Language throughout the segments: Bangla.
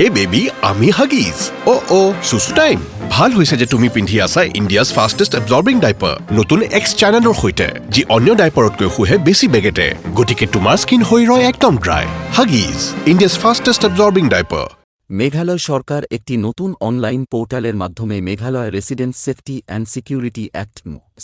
হে বেবি, আমি হাগিজ। অ অ চুচু টাইম। ভালো হৈছে যে তুমি পিন্ধি আছা ইণ্ডিয়াছ ফাষ্টেষ্ট এবজৰ্বিং ডাইপাৰ নতুন এক্স চেনেলৰ সৈতে, যি অন্য ডাইপাৰতকৈ শুহে বেছি বেগেতে গতিকে তোমাৰ স্কিন হৈ ৰয় একদম dry Huggies, India's fastest absorbing diaper Meghalaya সরকার একটি নতুন অনলাইন পোর্টালের মাধ্যমে Meghalaya resident safety and security act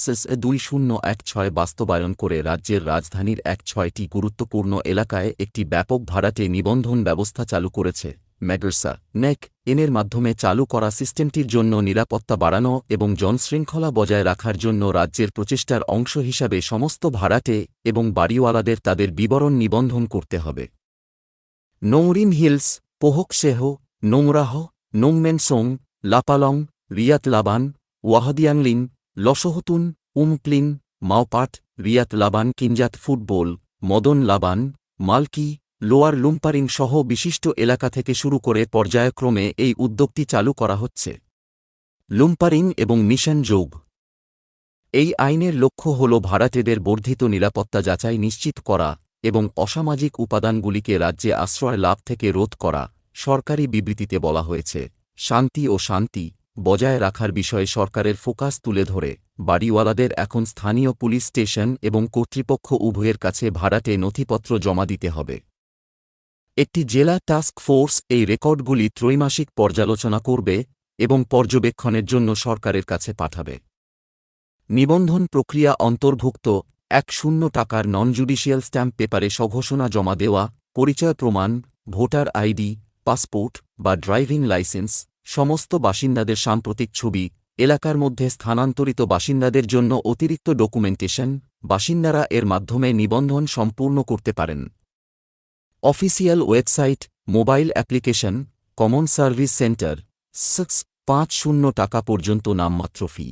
cess দুই শূন্য এক ছয় বাস্তবায়ন করে রাজ্যের রাজধানীর এক ছয়টি গুরুত্বপূর্ণ এলাকায় একটি ব্যাপক ভাড়াটে নিবন্ধন ব্যবস্থা চালু করেছে। ম্যাডার্সা নেক, এনের মাধ্যমে চালু করা সিস্টেমটির জন্য নিরাপত্তা বাড়ানো এবং জনশৃঙ্খলা বজায় রাখার জন্য রাজ্যের প্রচেষ্টার অংশ হিসাবে সমস্ত ভাড়াটে এবং বাড়িওয়ালাদের তাদের বিবরণ নিবন্ধন করতে হবে। Nourin Hills, Pohkseh, Nongrah, Nongmensong, Lapalang, Riat Laban, Wahdianglin, Lawsohtun Umpling Mawpat, Riat Laban, Kynjat football, Madan Laban, Malki lower Lumparing সহ বিশিষ্ট এলাকা থেকে শুরু করে পর্যায়ক্রমে এই উদ্যোগটি চালু করা হচ্ছে। লুম্পারিং এবং মিশন যোগ। এই আইনের লক্ষ্য হল ভাড়াটেদের বর্ধিত নিরাপত্তা যাচাই নিশ্চিত করা এবং অসামাজিক উপাদানগুলিকে রাজ্যে আশ্রয় লাভ থেকে রোধ করা, সরকারি বিবৃতিতে বলা হয়েছে। শান্তি ও শান্তি বজায় রাখার বিষয়ে সরকারের ফোকাস তুলে ধরে, বাড়িওয়ালাদের এখন স্থানীয় পুলিশ স্টেশন এবং কর্তৃপক্ষ উভয়ের কাছে ভাড়াটে নথিপত্র জমা দিতে হবে। একটি জেলা টাস্ক ফোর্স এই রেকর্ডগুলি ত্রৈমাসিক পর্যালোচনা করবে এবং পর্যবেক্ষণের জন্য সরকারের কাছে পাঠাবে। নিবন্ধন প্রক্রিয়া অন্তর্ভুক্ত এক শূন্য টাকার নন জুডিশিয়াল স্ট্যাম্প পেপারে স্বঘোষণা জমা দেওয়া, পরিচয় প্রমাণ, ভোটার আইডি, পাসপোর্ট বা ড্রাইভিং লাইসেন্স, সমস্ত বাসিন্দাদের সাম্প্রতিক ছবি, এলাকার মধ্যে স্থানান্তরিত বাসিন্দাদের জন্য অতিরিক্ত ডকুমেন্টেশন, বাসিন্দারা এর মাধ্যমে নিবন্ধন সম্পূর্ণ করতে পারেন। Official website, mobile application, common service centre, six পাঁচ শূন্য টাকা পর্যন্ত নামমাত্র ফি।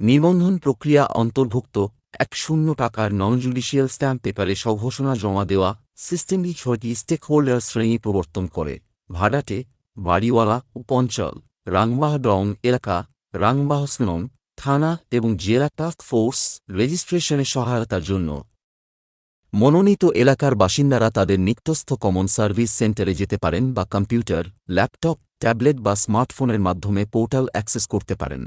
নিবন্ধন প্রক্রিয়া অন্তর্ভুক্ত, এক শূন্য টাকার নন জুডিশিয়াল স্ট্যাম্প পেপারে স্বঘোষণা জমা দেওয়া সিস্টেমটি ছয়টি স্টেক হোল্ডার শ্রেণি প্রবর্তন করে, ভাড়াটে, বাড়িওয়ালা, উপঞ্চল, রাংবাহ ডং এলাকা, রাংবাহ স্নং থানা এবং জেলা টাস্ক ফোর্স রেজিস্ট্রেশনে সহায়তার জন্য। মনোনীত এলাকার বাসিন্দারা তাদের নিত্যস্থ কমন সার্ভিস সেন্টারে যেতে পারেন বা কম্পিউটার ল্যাপটপ ট্যাবলেট বা স্মার্টফোনের মাধ্যমে পোর্টাল অ্যাক্সেস করতে পারেন।